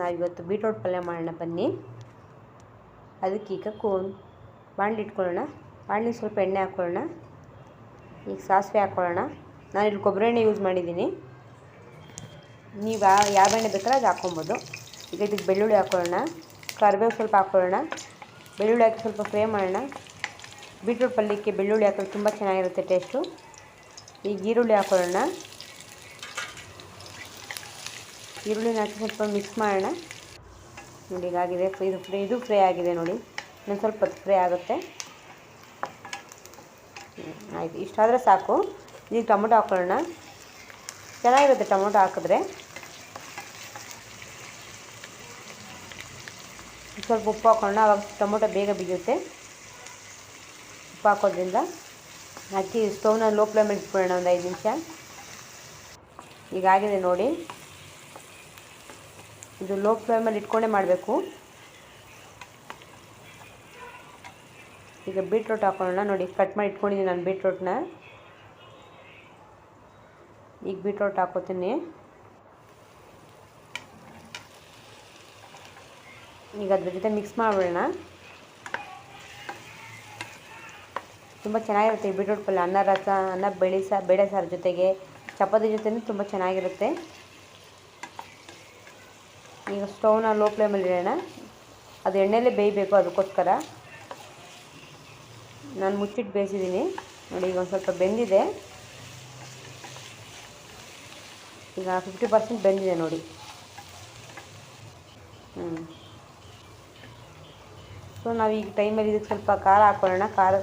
ನಾವಿವತ್ತು ಬೀಟ್ರೋಟ್ ಪಲ್ಯ ಮಾಡೋಣ, ಬನ್ನಿ. ಅದಕ್ಕೆ ಈಗ ಕೋನ್ ಬಾಣಲಿ ಇಟ್ಕೊಳ್ಳೋಣ ಬಾಣಲಿಗೆ ಸ್ವಲ್ಪ ಎಣ್ಣೆ ಹಾಕ್ಕೊಳ್ಳೋಣ. ಈಗ ಸಾಸಿವೆ ಹಾಕ್ಕೊಳ್ಳೋಣ. ನಾನು ಇಲ್ಲಿ ಕೊಬ್ಬರಿ ಎಣ್ಣೆ ಯೂಸ್ ಮಾಡಿದ್ದೀನಿ. ನೀವು ಯಾವ ಯಾವ ಎಣ್ಣೆ ಬೇಕಾದ್ರೆ ಅದು ಹಾಕ್ಕೊಬೋದು. ಈಗ ಇದಕ್ಕೆ ಬೆಳ್ಳುಳ್ಳಿ ಹಾಕ್ಕೊಳ್ಳೋಣ. ಕರಿಬೇವು ಸ್ವಲ್ಪ ಹಾಕ್ಕೊಳ್ಳೋಣ. ಬೆಳ್ಳುಳ್ಳಿ ಹಾಕಿ ಸ್ವಲ್ಪ ಫ್ರೈ ಮಾಡೋಣ. ಬೀಟ್ರೂಟ್ ಪಲ್ಯಕ್ಕೆ ಬೆಳ್ಳುಳ್ಳಿ ಹಾಕಿದ್ರೆ ತುಂಬ ಚೆನ್ನಾಗಿರುತ್ತೆ ಟೇಸ್ಟು. ಈಗ ಈರುಳ್ಳಿ ಹಾಕ್ಕೊಳ್ಳೋಣ. ಈರುಳ್ಳಿನ ಹಾಕಿ ಸ್ವಲ್ಪ ಮಿಕ್ಸ್ ಮಾಡೋಣ. ನೋಡಿ ಈಗಾಗಿದೆ ಇದು ಫ್ರೈ ಇದು ಫ್ರೈ ಆಗಿದೆ ನೋಡಿ. ಇನ್ನೊಂದು ಸ್ವಲ್ಪ ಫ್ರೈ ಆಗುತ್ತೆ. ಆಯಿತು. ಇಷ್ಟಾದರೆ ಸಾಕು. ಈಗ ಟೊಮೊಟೊ ಹಾಕ್ಕೊಳ್ಳೋಣ ಚೆನ್ನಾಗಿರುತ್ತೆ ಟೊಮೊಟೊ ಹಾಕಿದ್ರೆ. ಸ್ವಲ್ಪ ಉಪ್ಪು ಹಾಕ್ಕೊಳ್ಳೋಣ ಅವಾಗ ಟೊಮೊಟೊ ಬೇಗ ಬಿಗಿಯುತ್ತೆ ಉಪ್ಪು ಹಾಕೋದ್ರಿಂದ. ಹಾಕಿ ಸ್ಟವ್ನ ಲೋ ಫ್ಲೇಮಲ್ಲಿ ಇಟ್ಕೊಳ್ಳೋಣ ಒಂದು ಐದು ನಿಮಿಷ. ಈಗಾಗಿದೆ ನೋಡಿ. ಇದು ಲೋ ಫ್ಲೇಮಲ್ಲಿ ಇಟ್ಕೊಂಡೇ ಮಾಡಬೇಕು. ಈಗ ಬೀಟ್ರೋಟ್ ಹಾಕೊಳ್ಳೋಣ ನೋಡಿ ಕಟ್ ಮಾಡಿ ಇಟ್ಕೊಂಡಿದ್ದೀನಿ ನಾನು ಬೀಟ್ರೋಟ್ನ ಈಗ ಬೀಟ್ರೋಟ್ ಹಾಕೋತೀನಿ. ಈಗ ಅದ್ರ ಜೊತೆ ಮಿಕ್ಸ್ ಮಾಡಿಬಿಡೋಣ. ತುಂಬ ಚೆನ್ನಾಗಿರುತ್ತೆ ಈ ಬೀಟ್ರೋಟ್ ಪಲ್ಯ. ಅನ್ನ, ರಸ, ಅನ್ನ, ಬೆಳೆ ಸಾ ಬೇಳೆ ಸಾರು ಜೊತೆಗೆ. ಚಪಾತಿ ಜೊತೆಯೂ ತುಂಬ ಚೆನ್ನಾಗಿರುತ್ತೆ. ಈಗ ಸ್ಟವ್ನ ಲೋ ಫ್ಲೇಮಲ್ಲಿ ಇಡೋಣ. ಅದು ಎಣ್ಣೆಲೇ ಬೇಯಬೇಕು ಅದಕ್ಕೋಸ್ಕರ. ನಾನು ಮುಚ್ಚಿಟ್ಟು ಬೇಯಿಸಿದ್ದೀನಿ ನೋಡಿ, ಈಗ ಒಂದು ಸ್ವಲ್ಪ ಬೆಂದಿದೆ. ಈಗ ಫಿಫ್ಟಿ ಪರ್ಸೆಂಟ್ ಬೆಂದಿದೆ ನೋಡಿ. ಹ್ಞೂ ಸೊ ನಾವು ಈಗ ಟೈಮಲ್ಲಿ ಇದಕ್ಕೆ ಸ್ವಲ್ಪ ಖಾರ ಹಾಕ್ಕೊಳ್ಳೋಣ ಖಾರ,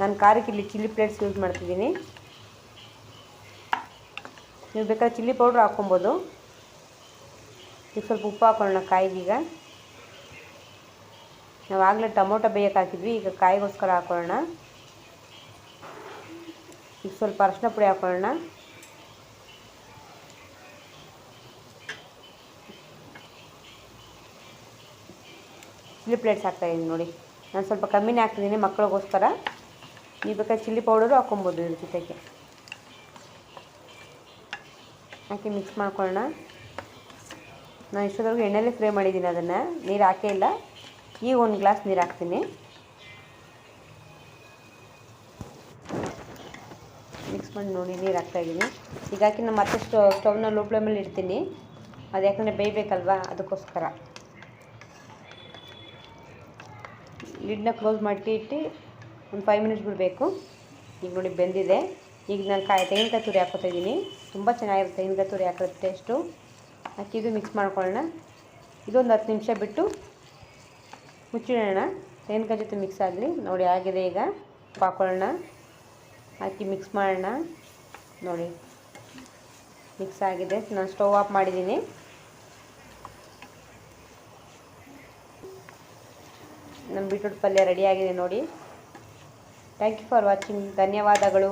ನಾನು ಖಾರಕ್ಕೆ ಇಲ್ಲಿ ಚಿಲ್ಲಿ ಪ್ಲೇಟ್ಸ್ ಯೂಸ್ ಮಾಡ್ತಿದ್ದೀನಿ ನೀವು ಬೇಕಾದ್ರೆ ಚಿಲ್ಲಿ ಪೌಡ್ರ್ ಹಾಕ್ಕೊಬೋದು. ಈಗ ಸ್ವಲ್ಪ ಉಪ್ಪು ಹಾಕೊಳ್ಳೋಣ ಕಾಯಿಗೀಗ. ನಾವು ಆಗಲೇ ಟೊಮೊಟೊ ಬೇಯಕ್ಕೆ ಹಾಕಿದ್ವಿ, ಈಗ ಕಾಯಿಗೋಸ್ಕರ ಹಾಕೊಳ್ಳೋಣ. ಈಗ ಸ್ವಲ್ಪ ಅರಶಿನ ಪುಡಿ ಹಾಕೊಳ್ಳೋಣ. ಚಿಲ್ಲಿ ಪ್ಲೇಟ್ಸ್ ಹಾಕ್ತಾಯಿದ್ದೀನಿ ನೋಡಿ. ನಾನು ಸ್ವಲ್ಪ ಕಮ್ಮಿನೇ ಹಾಕ್ತಿದ್ದೀನಿ ಮಕ್ಕಳಿಗೋಸ್ಕರ ನೀವು ಬೇಕಾದ್ರೆ ಚಿಲ್ಲಿ ಪೌಡರು ಹಾಕ್ಕೊಬೋದು ಇದ್ರ ಜೊತೆಗೆ. ಹಾಕಿ ಮಿಕ್ಸ್ ಮಾಡ್ಕೊಳ್ಳೋಣ. ನಾನು ಇಷ್ಟೊತ್ತವರೆಗೂ ಎಣ್ಣೆಲ್ಲೇ ಫ್ರೈ ಮಾಡಿದ್ದೀನಿ ಅದನ್ನು. ನೀರು ಹಾಕೇ ಇಲ್ಲ. ಈಗ ಒಂದು ಗ್ಲಾಸ್ ನೀರು ಹಾಕ್ತೀನಿ. ಮಿಕ್ಸ್ ಮಾಡಿ ನೋಡಿ, ನೀರು ಹಾಕ್ತಾಯಿದ್ದೀನಿ ಈಗ ಹಾಕಿ ನಾನು ಮತ್ತೆ ಸ್ಟೋ, ಸ್ಟವ್ನ ಲೋ ಫ್ಲೇಮಲ್ಲಿ ಇಡ್ತೀನಿ. ಅದು ಯಾಕಂದರೆ ಬೇಯಬೇಕಲ್ವಾ? ಅದಕ್ಕೋಸ್ಕರ. ಲಿಡ್ನ ಕ್ಲೋಸ್ ಮಾಡಿ ಇಟ್ಟು ಒಂದು ಫೈವ್ ಮಿನಿಟ್ಸ್ ಬಿಡಬೇಕು. ಈಗ ನೋಡಿ ಬೆಂದಿದೆ. ಈಗ ನಾನು ಕಾಯಿ ತೆಂಗಿನಕಾಯಿ ತುರಿ ಹಾಕೋತಾ ಇದ್ದೀನಿ. ತುಂಬ ಚೆನ್ನಾಗಿರುತ್ತೆ ತೆಂಗಿನಕಾಯಿ ತುರಿ ಹಾಕೋದು ಟೇಸ್ಟು ಹಾಕಿದ್ದು ಮಿಕ್ಸ್ ಮಾಡ್ಕೊಳ್ಳೋಣ. ಇದೊಂದು ಹತ್ತು ನಿಮಿಷ ಬಿಟ್ಟು ಮುಚ್ಚಿಡೋಣ. ಏನು ಜೊತೆ ಮಿಕ್ಸ್ ಆಗಲಿ ನೋಡಿ, ಆಗಿದೆ ಈಗ. ಹಾಕೊಳ್ಳೋಣ ಹಾಕಿ ಮಿಕ್ಸ್ ಮಾಡೋಣ. ನೋಡಿ ಮಿಕ್ಸ್ ಆಗಿದೆ. ನಾನು ಸ್ಟವ್ ಆಫ್ ಮಾಡಿದ್ದೀನಿ. ನಮ್ಮ ಬೀಟ್ರೂಟ್ ಪಲ್ಯ ರೆಡಿಯಾಗಿದೆ ನೋಡಿ. ಥ್ಯಾಂಕ್ ಯು ಫಾರ್ ವಾಚಿಂಗ್ ಧನ್ಯವಾದಗಳು.